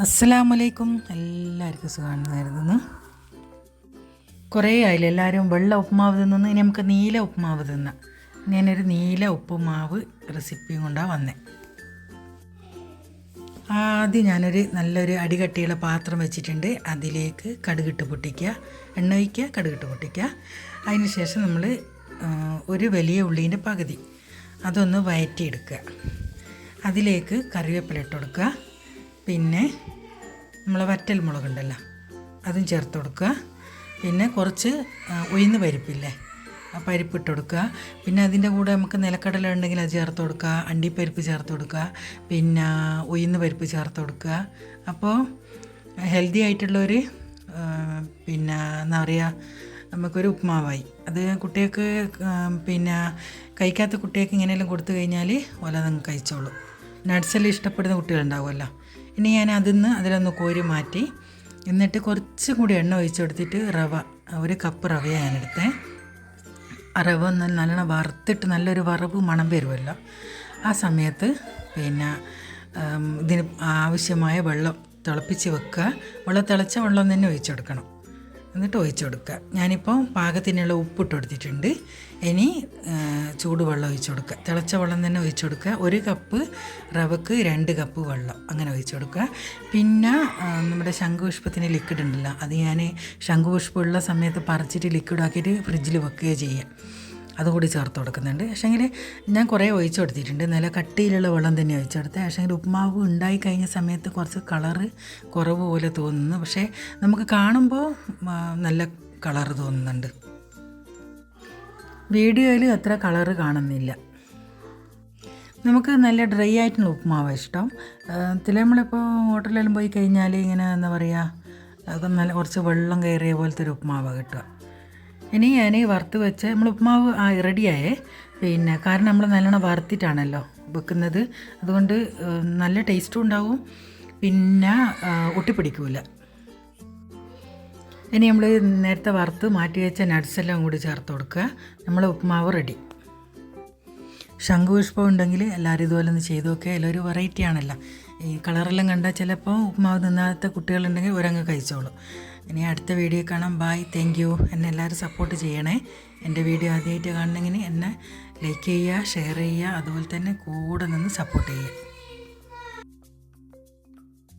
അസ്സലാമലൈക്കും. എല്ലാവർക്കും സുഖമാണെന്നായിരുന്നു കുറേ ആയില്ല? എല്ലാവരും വെള്ള ഉപ്പുമാവ് തിന്നുന്നു. ഇനി നമുക്ക് നീല ഉപ്പുമാവ് തിന്നാം. ഞാനൊരു നീല ഉപ്പുമാവ് റെസിപ്പിയും കൊണ്ടാണ് വന്നേ. ആദ്യം ഞാനൊരു നല്ലൊരു അടികട്ടിയുള്ള പാത്രം വെച്ചിട്ടുണ്ട്. അതിലേക്ക് കടുകിട്ട് പൊട്ടിക്കുക. എണ്ണ ഒഴിക്കുക കടുകിട്ട് പൊട്ടിക്കുക. അതിന് ശേഷം നമ്മൾ ഒരു വലിയ ഉള്ളീന്റെ പകുതി. അതൊന്ന് വയറ്റിയെടുക്കുക. അതിലേക്ക് കറിവേപ്പില ഇട്ട് കൊടുക്കുക. പിന്നെ നമ്മൾ വറ്റൽ മുളകുണ്ടല്ലോ അതും ചേർത്ത് കൊടുക്കുക. പിന്നെ കുറച്ച് ഉയർന്ന് പരിപ്പില്ലേ ആ പരിപ്പ് ഇട്ട് കൊടുക്കുക. പിന്നെ അതിന്റെ കൂടെ നമുക്ക് നിലക്കടല ഉണ്ടെങ്കിൽ അത് ചേർത്ത് കൊടുക്കുക അണ്ടിപ്പരിപ്പ് ചേർത്ത് കൊടുക്കുക പിന്നെ ഉയർന്ന് പരിപ്പ് ചേർത്ത് കൊടുക്കുക. അപ്പോൾ ഹെൽത്തി ആയിട്ടുള്ളൊരു പിന്നെ എന്താ പറയുക നമുക്കൊരു ഉപ്മാവായി. അത് കുട്ടികൾക്ക് പിന്നെ കഴിക്കാത്ത കുട്ടികൾക്ക് ഇങ്ങനെയെല്ലാം കൊടുത്തു കഴിഞ്ഞാൽ ഓല നിങ്ങൾക്ക് കഴിച്ചോളൂ നട്സെല്ലാം ഇഷ്ടപ്പെടുന്ന കുട്ടികളുണ്ടാവുമല്ലോ. ഇനി ഞാൻ അതിന്ന് അതിലൊന്ന് കോരി മാറ്റി. എന്നിട്ട് കുറച്ചും കൂടി എണ്ണ ഒഴിച്ചു കൊടുത്തിട്ട് റവ ഒരു കപ്പ് റവയാണ് ഞാനെടുത്തേ. ആ റവ ഒന്ന് നല്ലോണം വറുത്തിട്ട് നല്ലൊരു വറവ് മണം വരുമല്ലോ. ആ സമയത്ത് പിന്നെ ഇതിന് ആവശ്യമായ വെള്ളം തിളപ്പിച്ച് വെക്കുക. വെള്ളം തിളച്ച വെള്ളം തന്നെ ഒഴിച്ചു കൊടുക്കണം എന്നിട്ട് ഒഴിച്ചു കൊടുക്കുക ഞാനിപ്പോൾ പാകത്തിനുള്ള ഉപ്പിട്ട് കൊടുത്തിട്ടുണ്ട് ഇനി ചൂടുവെള്ളം ഒഴിച്ചു കൊടുക്കുക തിളച്ച വെള്ളം തന്നെ ഒഴിച്ചു കൊടുക്കുക ഒരു കപ്പ് റവക്ക് രണ്ട് കപ്പ് വെള്ളം അങ്ങനെ ഒഴിച്ചു കൊടുക്കുക പിന്നെ നമ്മുടെ ശംഖുപുഷ്പത്തിന് ലിക്വിഡ് ഉണ്ടല്ലോ അത് ഞാൻ ശംഖുപുഷ്പമുള്ള സമയത്ത് പറിച്ചിട്ട് ലിക്വിഡ് ആക്കിയിട്ട് ഫ്രിഡ്ജിൽ വെക്കുകയോ ചെയ്യുക. അതുകൂടി ചേർത്ത് കൊടുക്കുന്നുണ്ട്. പക്ഷേങ്കിൽ ഞാൻ കുറേ ഒഴിച്ചു കൊടുത്തിട്ടുണ്ട്. നല്ല കട്ടിയിലുള്ള വെള്ളം തന്നെ ഒഴിച്ചു കൊടുത്തത് പക്ഷേങ്കിൽ ഉപ്മാവ് ഉണ്ടായി കഴിഞ്ഞ സമയത്ത് കുറച്ച് കളറ് കുറവ് പോലെ തോന്നുന്നു. പക്ഷേ നമുക്ക് കാണുമ്പോൾ നല്ല കളറ് തോന്നുന്നുണ്ട്. വീഡിയോയിൽ അത്ര കളറ് കാണുന്നില്ല. നമുക്ക് നല്ല ഡ്രൈ ആയിട്ടുള്ള ഉപ്പുമാവ് ഇഷ്ടം. ഇതിൽ നമ്മളിപ്പോൾ ഹോട്ടലിലെല്ലാം പോയി കഴിഞ്ഞാൽ ഇങ്ങനെ എന്താ പറയുക നല്ല കുറച്ച് വെള്ളം കയറിയ പോലത്തെ ഒരു ഉപ്പുമാവ് കിട്ടുക. ഇനി ഞാൻ വറുത്ത് വെച്ച് നമ്മൾ ഉപ്പുമാവ് ആ റെഡിയായേ. പിന്നെ കാരണം നമ്മൾ നല്ലോണം വറുത്തിട്ടാണല്ലോ വെക്കുന്നത്. അതുകൊണ്ട് നല്ല ടേസ്റ്റും ഉണ്ടാവും. പിന്നെ ഒട്ടിപ്പിടിക്കില്ല ഒട്ടിപ്പിടിക്കൂല. ഇനി നമ്മൾ നേരത്തെ വറുത്ത് മാറ്റി വെച്ച നട്ട്സെല്ലാം കൂടി ചേർത്ത് കൊടുക്കുക. നമ്മൾ ഉപ്പുമാവ് റെഡി ശംഖുപുഷ്പം ഉണ്ടെങ്കിൽ എല്ലാവരും ഇതുപോലെ ഒന്ന് ചെയ്ത് നോക്കുക എല്ലാവരും വെറൈറ്റി ആണല്ലോ. ഈ കളറെല്ലാം കണ്ടാൽ ചിലപ്പോൾ ഉപ്പുമാവ് നിന്നാത്ത കുട്ടികളുണ്ടെങ്കിൽ ഒരങ്ങ് കഴിച്ചോളൂ. ഇനി അടുത്ത വീഡിയോ കാണാം. ബായ് താങ്ക് യു എന്നെ എല്ലാവരും സപ്പോർട്ട് ചെയ്യണേ. എന്റെ വീഡിയോ ആദ്യമായിട്ട് കാണണമെങ്കിൽ എന്നെ ലൈക്ക് ചെയ്യുക ഷെയർ ചെയ്യുക അതുപോലെ തന്നെ കൂടെ നിന്ന് സപ്പോർട്ട് ചെയ്യുക.